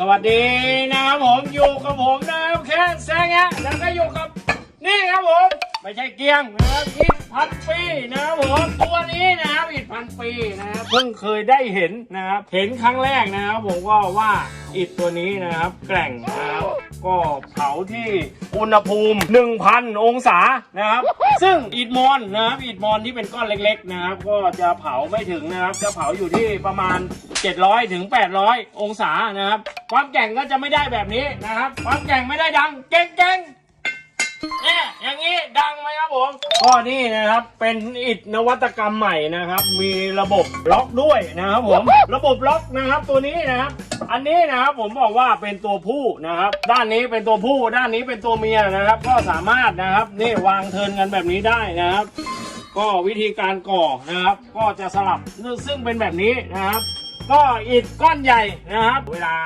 สวัสดีนะครับผมอยู่กับผมนะครับแค่แซงแงะแล้วก็อยู่กับนี่ครับผม ไม่ใช่เกียงนะครับอิฐพันปีนะครับผมตัวนี้นะครับอิฐพันปีนะครับเพิ่งเคยได้เห็นนะครับเห็นครั้งแรกนะครับผมก็ว่าอิฐตัวนี้นะครับ แกร่งนะครับก็เผาที่อุณหภูมิ 1,000 องศานะครับ ซึ่งอิฐมอนนะครับอิฐมอนที่เป็นก้อนเล็กๆนะครับ ก็จะเผาไม่ถึงนะครับ จะเผาอยู่ที่ประมาณ 700ถึง800 องศานะครับ ความแกร่งก็จะไม่ได้แบบนี้นะครับ ความแกร่งไม่ได้ดังเก่งๆ เนี่ยอย่างนี้ดังไหมครับผมก็นี่นะครับเป็นอิฐนวัตกรรมใหม่นะครับ มีระบบล็อกด้วยนะครับผมระบบล็อกนะครับตัวนี้นะครับ อันนี้นะครับผมบอกว่าเป็นตัวผู้นะครับ ด้านนี้เป็นตัวผู้ ด้านนี้เป็นตัวเมียนะครับ ก็สามารถนะครับนี่วางเทิร์นกันแบบนี้ได้นะครับ ก็วิธีการก่อนะครับ ก็จะสลับซึ่งเป็นแบบนี้นะครับ ก็อิฐก้อนใหญ่นะครับ เวลา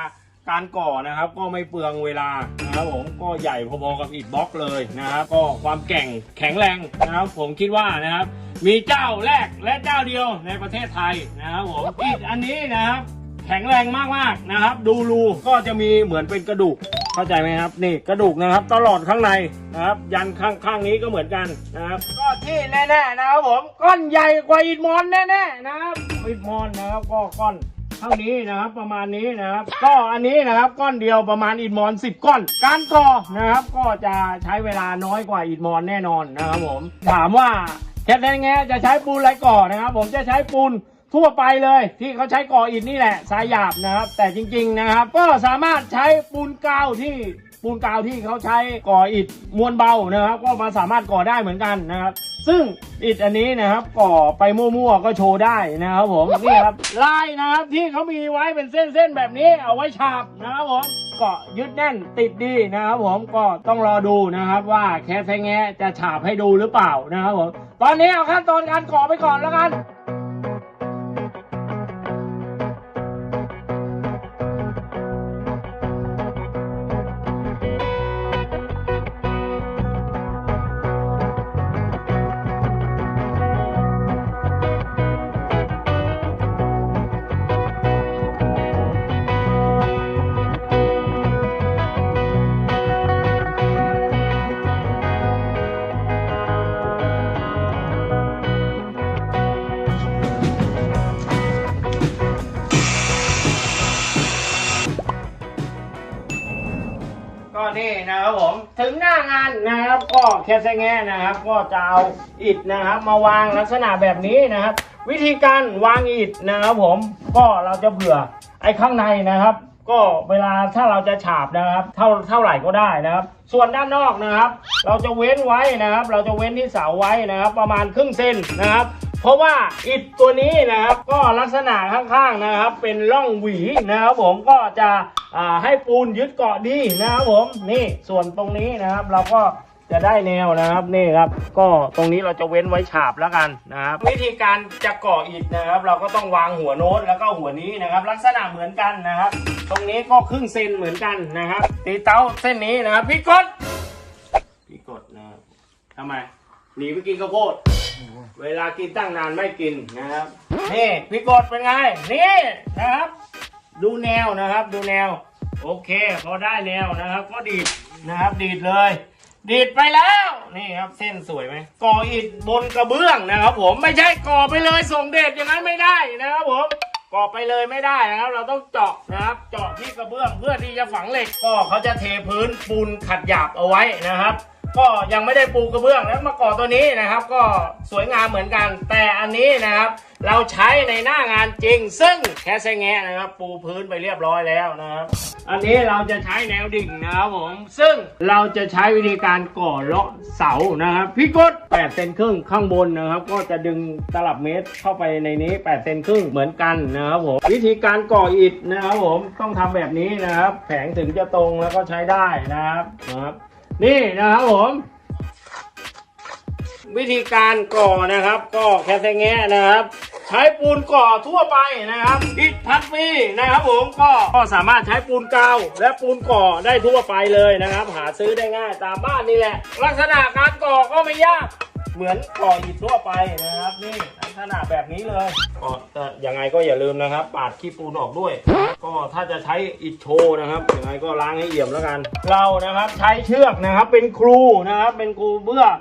การก่อนะครับ ก็ไม่เปลืองเวลานะครับผมก็ใหญ่พอๆกับอิฐบล็อกเลยนะครับ ก็ความแก่งแข็งแรงนะครับ ผมคิดว่านะครับ มีเจ้าแรกและเจ้าเดียวในประเทศไทยนะครับผมอิฐอันนี้นะครับแข็งแรงมากๆนะครับ ดูรูก็จะมีเหมือนเป็นกระดูกเข้าใจไหมครับ นี่กระดูกนะครับ ตลอดข้างในนะครับ ยันข้างข้างนี้ก็เหมือนกันนะครับ ก็ที่แน่ๆนะครับผมก้อนใหญ่กว่าอิฐมอนแน่ๆนะครับอิฐมอนนะครับก็ก้อน เท่านี้นะครับประมาณนี้นะครับ ก็อันนี้นะครับก้อนเดียวประมาณอิฐมอน10 ก้อน การก่อนะครับก็จะใช้เวลาน้อยกว่าอิฐมอนแน่นอนนะครับผมถามว่าแค่ไหนแงจะใช้ปูนอะไรก่อนะครับ ผมจะใช้ปูนทั่วไปเลยที่เขาใช้ก่ออิฐนี่แหละทรายหยาบนะครับ แต่จริง ๆนะครับ ก็สามารถใช้ปูนกาวที่ ปูนกาวที่เขาใช้ก่ออิฐมวลเบานะครับ ก็มาสามารถก่อได้เหมือนกันนะครับ ซึ่งอิฐอันนี้นะครับก่อไปมั่วๆก็โชว์ได้นะครับผมนี่ครับลายนะครับที่เขามีไว้เป็นเส้นๆแบบนี้เอาไว้ฉาบนะครับผมกาะยึดแน่นติดดีนะครับผมก็ต้องรอดูนะครับว่าแคสแงะจะฉาบให้ดูหรือเปล่านะครับผมตอนนี้เอาขั้นตอนการก่อไปก่อนแล้วกัน นะครับก็แคสแงะนะครับ ก็จะเอาอิฐนะครับ มาวางลักษณะแบบนี้นะครับ วิธีการวางอิฐนะครับ ผมก็เราจะเผื่อไอ้ข้างในนะครับ ก็เวลาถ้าเราจะฉาบนะครับ เท่าเท่าไหร่ก็ได้นะครับ ส่วนด้านนอกนะครับ เราจะเว้นไว้นะครับ เราจะเว้นที่เสาไว้นะครับ ประมาณครึ่งเซนนะครับเพราะว่าอิฐตัวนี้นะครับก็ลักษณะข้างๆนะครับ เป็นร่องหวีนะครับ ผมก็จะให้ปูนยึดเกาะดีนะครับผมนี่ส่วนตรงนี้นะครับ เราก็ จะได้แนวนะครับนี่ครับ ก็ตรงนี้เราจะเว้นไว้ฉาบแล้วกันนะครับ วิธีการจะก่ออิฐนะครับ เราก็ต้องวางหัวโน้ตแล้วก็หัวนี้นะครับ ลักษณะเหมือนกันนะครับ ตรงนี้ก็ครึ่งเซนเหมือนกันนะครับ ตีเต้าเส้นนี้นะครับ พี่กดพี่กดนะครับทำไมหนีไปกินข้าวโพดเวลากินตั้งนานไม่กินนะครับนี่พี่กดเป็นไงนี่นะครับ ดูแนวนะครับ ดูแนว โอเค พอได้แนวนะครับ ก็ดีดนะครับ ดีดเลย ดีดไปแล้ว นี่ครับเส้นสวยไหมก่ออิฐบนกระเบื้องนะครับ ผมไม่ใช่ก่อไปเลยส่งเดชอย่างนั้นไม่ได้นะครับผมก่อไปเลยไม่ได้นะครับ เราต้องเจาะนะครับ เจาะที่กระเบื้องเพื่อที่จะฝังเหล็ก ก็เขาจะเทพื้นปูนขัดหยาบเอาไว้นะครับ ก็ยังไม่ได้ปูกระเบื้องแล้วมาก่อตัวนี้นะครับ ก็สวยงามเหมือนกัน แต่อันนี้นะครับ เราใช้ในหน้างานจริง ซึ่งแค่แซงแงะนะครับปูพื้นไปเรียบร้อยแล้วนะครับ อันนี้เราจะใช้แนวดิ่งนะครับผม ซึ่งเราจะใช้วิธีการก่อเลาะเสานะครับพี่กด8เซนครึ่งข้างบนนะครับ ก็จะดึงตลับเมตรเข้าไปในนี้8เซนครึ่งเหมือนกันนะครับผมวิธีการก่ออิฐนะครับผมต้องทำแบบนี้นะครับ แผงถึงจะตรงแล้วก็ใช้ได้นะครับนะครับ นี่นะครับผมวิธีการก่อนะครับ ก็แค่แซงแงนะครับ ใช้ปูนก่อทั่วไปนะครับอิฐพันปีนะครับผมก็ก็สามารถใช้ปูนกาวและปูนก่อได้ทั่วไปเลยนะครับ หาซื้อได้ง่ายตามบ้านนี่แหละ ลักษณะการก่อก็ไม่ยากเหมือนก่ออิฐทั่วไปนะครับ นี่ลักษณะแบบนี้เลยก็แต่ยังไงก็อย่าลืมนะครับ ปาดขี้ปูนออกด้วย ก็ถ้าจะใช้อิฐโชว์นะครับยังไงก็ล้างให้เอี่ยมแล้วกัน เรานะครับใช้เชือกนะครับ เป็นครูนะครับ เป็นครูเพื่อเอ่อ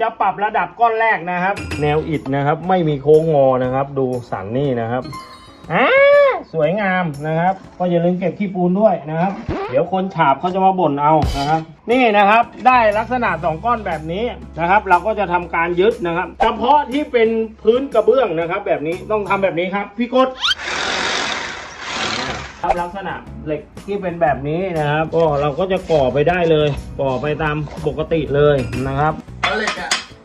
จะปรับระดับก้อนแรกนะครับ แนวอิฐนะครับ ไม่มีโค้งงอนะครับ ดูสันนี่นะครับอ่าสวยงามนะครับ ก็อย่าลืมเก็บขี้ปูนด้วยนะครับ เดี๋ยวคนฉาบเขาจะมาบ่นเอานะครับ นี่นะครับได้ลักษณะสองก้อนแบบนี้นะครับ เราก็จะทำการยึดนะครับเฉพาะที่เป็นพื้นกระเบื้องนะครับ แบบนี้ต้องทำแบบนี้ครับ พี่กดครับลักษณะเหล็กที่เป็นแบบนี้นะครับก็เราก็จะก่อไปได้เลย ก่อไปตามปกติเลยนะครับ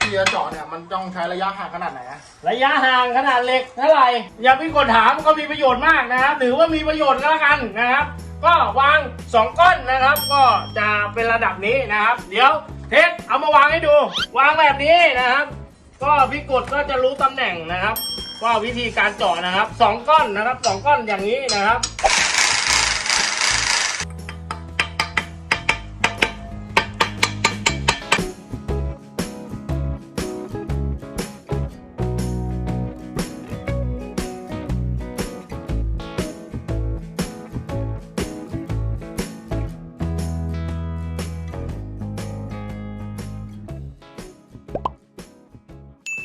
ที่จะเจาะเนี่ยมันต้องใช้ระยะห่างขนาดไหนอะระยะห่างขนาดเหล็กเท่าไหร่อย่าพี่กดถามก็มีประโยชน์มากนะครับหรือว่ามีประโยชน์ก็แล้วกันนะครับ ก็วาง 2 ก้อนนะครับ ก็จะเป็นระดับนี้นะครับ เดี๋ยวเทสเอามาวางให้ดู วางแบบนี้นะครับ ก็พี่กดก็จะรู้ตำแหน่งนะครับก็วิธีการเจาะนะครับสองก้อนนะครับสองก้อนอย่างนี้นะครับ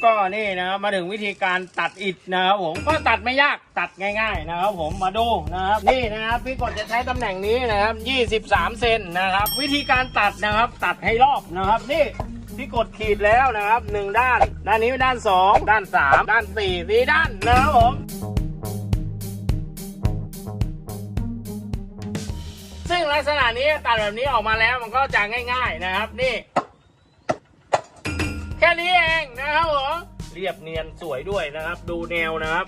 ก็นี่นะครับมาถึงวิธีการตัดอิฐนะครับผมก็ตัดไม่ยากตัดง่าย ๆ นะครับผมมาดูนะครับนี่นะครับพี่กดจะใช้ตำแหน่งนี้นะครับ23เซนนะครับ วิธีการตัดนะครับตัดให้รอบนะครับนี่พี่กดขีดแล้วนะครับหนึ่งด้าน ด้านนี้เป็นด้านสองด้านสามด้านสี่สี่ด้านนะครับผมซึ่งลักษณะนี้ตัดแบบนี้ออกมาแล้วมันก็จะง่าย ๆนะครับ นี่ แค่นี้เองนะครับผมเรียบเนียนสวยด้วยนะครับ ดูแนวนะครับ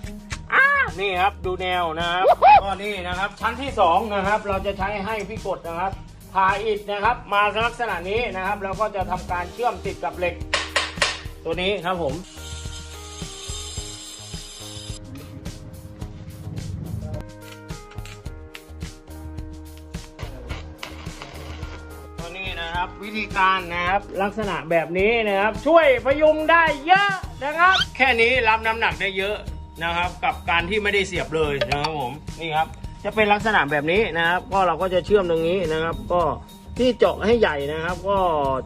อ่านี่ครับดูแนวนะครับก็นี่นะครับ ชั้นที่สองนะครับ เราจะใช้ให้พี่กดนะครับพาอิฐนะครับ มาลักษณะนี้นะครับ เราก็จะทำการเชื่อมติดกับเหล็ก ตัวนี้ครับผม วิธีการนะครับ ลักษณะแบบนี้นะครับ ช่วยพยุงได้เยอะนะครับ แค่นี้รับน้ำหนักได้เยอะนะครับ กับการที่ไม่ได้เสียบเลยนะครับผมนี่ครับ จะเป็นลักษณะแบบนี้นะครับ ก็เราก็จะเชื่อมตรงนี้นะครับ ก็ที่เจาะให้ใหญ่นะครับ ก็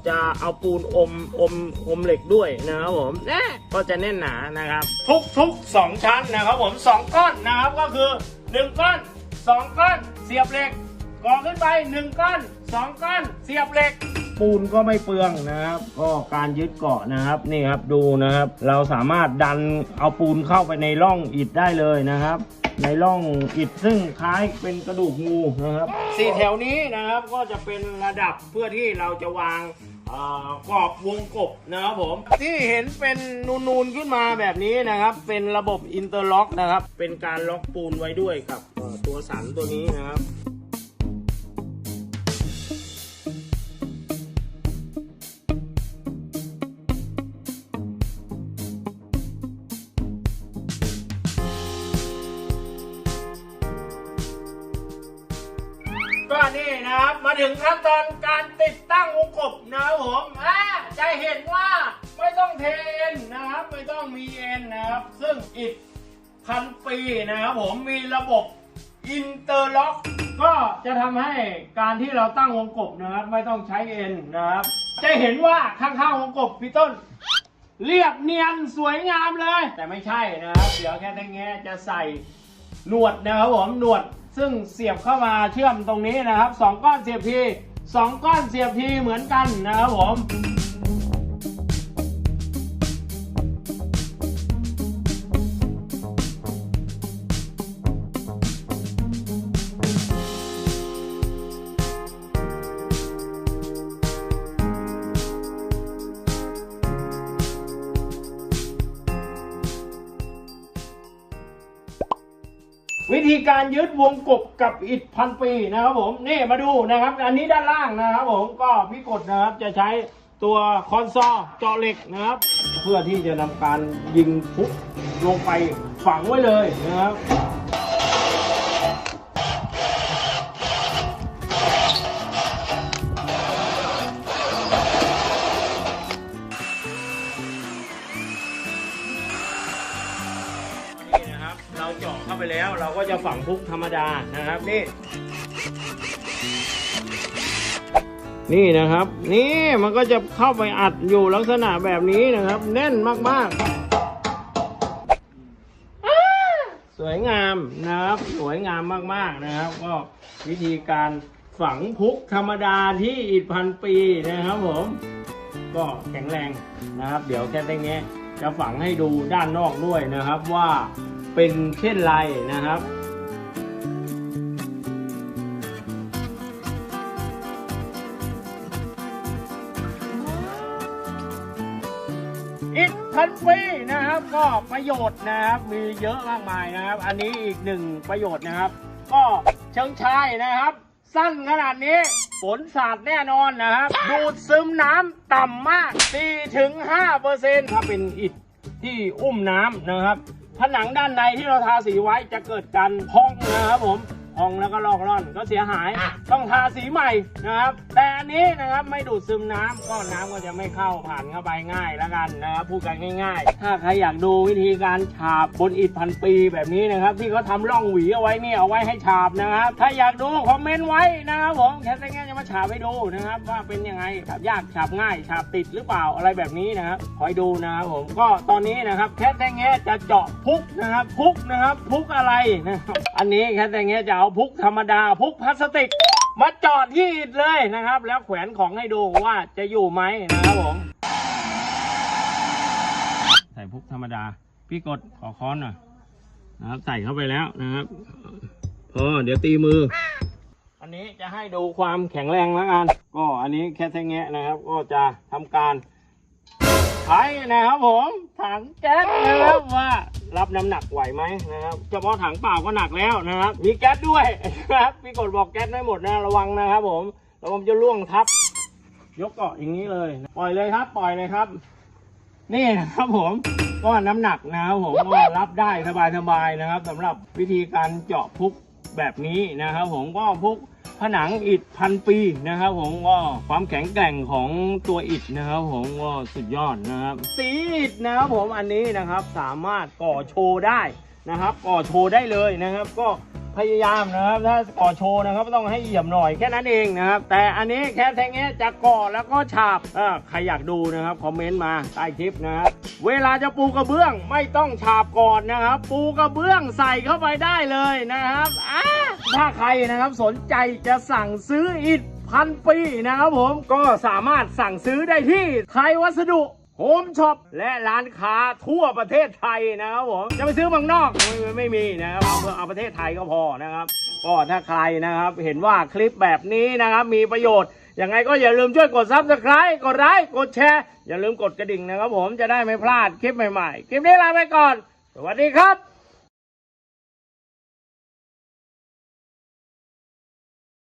จะเอาปูนอมอมอมเหล็กด้วยนะครับผมน่ก็จะแน่นหนานะครับ ทุกทุกสองชั้นนะครับ ผมสองก้อนนะครับก็คือหนึ่งก้อนสองก้อนเสียบเหล็กก่อขึ้นไปหนึ่งก้อนสองก้อนเสียบเหล็ก ปูนก็ไม่เปลืองนะครับ ก็การยึดเกาะนะครับนี่ครับดูนะครับ เราสามารถดันเอาปูนเข้าไปในร่องอิฐได้เลยนะครับ ในร่องอิฐซึ่งคล้ายเป็นกระดูกงูนะครับสี่แถวนี้นะครับก็จะเป็นระดับเพื่อที่เราจะวางกรอบวงกบนะครับผม ที่เห็นเป็นนูนๆขึ้นมาแบบนี้นะครับ เป็นระบบอินเตอร์ล็อกนะครับ เป็นการล็อกปูนไว้ด้วยกับตัวสันตัวนี้นะครับ ถึงขั้นตอนการติดตั้งวงกบนะครับผมอ่าจะเห็นว่าไม่ต้องเทนนะครับ ไม่ต้องมีเอ็นนะครับ ซึ่งอิฐพันปีนะครับผมมีระบบอินเตอร์ล็อก ก็จะทำให้การที่เราตั้งวงกบนะครับ ไม่ต้องใช้เอ็นนะครับ จะเห็นว่าข้างๆวงกบพี่ต้นเรียบเนียนสวยงามเลย แต่ไม่ใช่นะครับ เดี๋ยวแค่แตงแงจะใส่หนวดนะครับผมหนวด ซึ่งเสียบเข้ามาเชื่อมตรงนี้นะครับสองก้อนเสียบทีสองก้อนเสียบทีเหมือนกันนะครับผม ธีการยึดวงกบกับอิฐพันปีนะครับผมนี่มาดูนะครับ อันนี้ด้านล่างนะครับผมก็พี่กดนะครับจะใช้ตัวคอนซอลเจาะเหล็กนะครับ เพื่อที่จะนำการยิงทุกลงไปฝังไว้เลยนะครับ เราก็จะฝังพุกธรรมดานะครับนี่ นี่นะครับ นี่มันก็จะเข้าไปอัดอยู่ลักษณะแบบนี้นะครับ แน่นมากๆ สวยงามนะครับ สวยงามมากๆนะครับ ก็วิธีการฝังพุกธรรมดาที่อิฐพันปีนะครับผม ก็แข็งแรงนะครับ เดี๋ยวแค่ได้แงะจะฝังให้ดูด้านนอกด้วยนะครับว่า เป็นเช่นไรนะครับอิฐพันปีนะครับก็ประโยชน์นะครับมีเยอะมากมายนะครับ อันนี้อีกหนึ่งประโยชน์นะครับ ก็เชิงชายนะครับ สั้นขนาดนี้ฝนสาดแน่นอนนะครับ ดูดซึมน้ำต่ำมาก4-5เปอร์เซ็นต์ถ้าเป็นอิฐที่อุ้มน้ำนะครับ ผนังด้านในที่เราทาสีไว้จะเกิดการพองนะครับผม พองแล้วก็ลอกร่อนก็เสียหายต้องทาสีใหม่นะครับ แต่อันนี้นะครับไม่ดูดซึมน้ำก็น้ำก็จะไม่เข้าผ่านเข้าไปง่ายแล้วกันนะครับพูดกันง่าย ๆ ถ้าใครอยากดูวิธีการฉาบบนอิฐพันปีแบบนี้นะครับ ที่เขาทำร่องหวีเอาไว้เนี่ยเอาไว้ให้ฉาบนะครับ ถ้าอยากดูคอมเมนต์ไว้นะครับผมแคทแง่จะมาฉาบให้ดูนะครับว่าเป็นยังไงฉาบยากฉาบง่ายฉาบติดหรือเปล่าอะไรแบบนี้นะครับคอยดูนะครับผมก็ตอนนี้นะครับแคทแง่จะเจาะพุกนะครับพุกนะครับพุกอะไรนะครับอันนี้แคทแง่จะเอาพุกธรรมดาพุกพลาสติก มาจอดที่อิฐเลยนะครับ แล้วแขวนของให้ดูว่าจะอยู่ไหมนะครับผมใส่พุกธรรมดา พี่กดขอค้อนหน่อยนะครับใส่เข้าไปแล้วนะครับพอเดี๋ยวตีมือ อันนี้จะให้ดูความแข็งแรงแล้วกันก็อันนี้แค่แท่งแงะนะครับ ก็จะทำการ ใช้นะครับผมถังแก๊สนะครับว่ารับน้ำหนักไหวไหมนะครับเฉพาะถังเปล่าก็หนักแล้วนะครับมีแก๊สด้วยนะครับพี่กดบอกแก๊สไม่หมดนะระวังนะครับผมระวังจะล่วงทับ ยกเกาะอย่างนี้เลยปล่อยเลยครับ ปล่อยเลยครับ นี่นะครับผมก็น้ำหนักนะครับผมก็รับได้สบายๆนะครับสำหรับวิธีการเจาะพุก แบบนี้นะครับ ผมก็พวกผนังอิฐพันปีนะครับ ผมก็ความแข็งแกร่งของตัวอิฐนะครับ ผมก็สุดยอดนะครับ สีอิฐนะครับผมอันนี้นะครับสามารถก่อโชว์ได้นะครับ ก่อโชว์ได้เลยนะครับ ก็ พยายามนะครับ ถ้าก่อโชว์นะครับต้องให้เหยียบหน่อยแค่นั้นเองนะครับ แต่อันนี้แค่แทงเงี้ยจะก่อแล้วก็ฉาบใครอยากดูนะครับคอมเมนต์มาใต้คลิปนะครับเวลาจะปูกระเบื้องไม่ต้องฉาบก่อนนะครับ ปูกระเบื้องใส่เข้าไปได้เลยนะครับอ่าถ้าใครนะครับสนใจจะสั่งซื้ออิฐพันปีนะครับผมก็สามารถสั่งซื้อได้ที่ไทยวัสดุ โฮมช็อปและร้านค้าทั่วประเทศไทยนะครับผมจะไปซื้อเมืองนอกไม่ไม่ไม่มีนะครับเอาเอาประเทศไทยก็พอนะครับก็ถ้าใครนะครับ เห็นว่าคลิปแบบนี้นะครับ มีประโยชน์ยังไงก็อย่าลืมช่วยกดซับสไคร b ์กดไลค์กดแชร์ อย่าลืมกดกระดิ่งนะครับผมจะได้ไม่พลาดคลิปใหม่ๆ คลิปนี้ลาไปก่อน สวัสดีครับ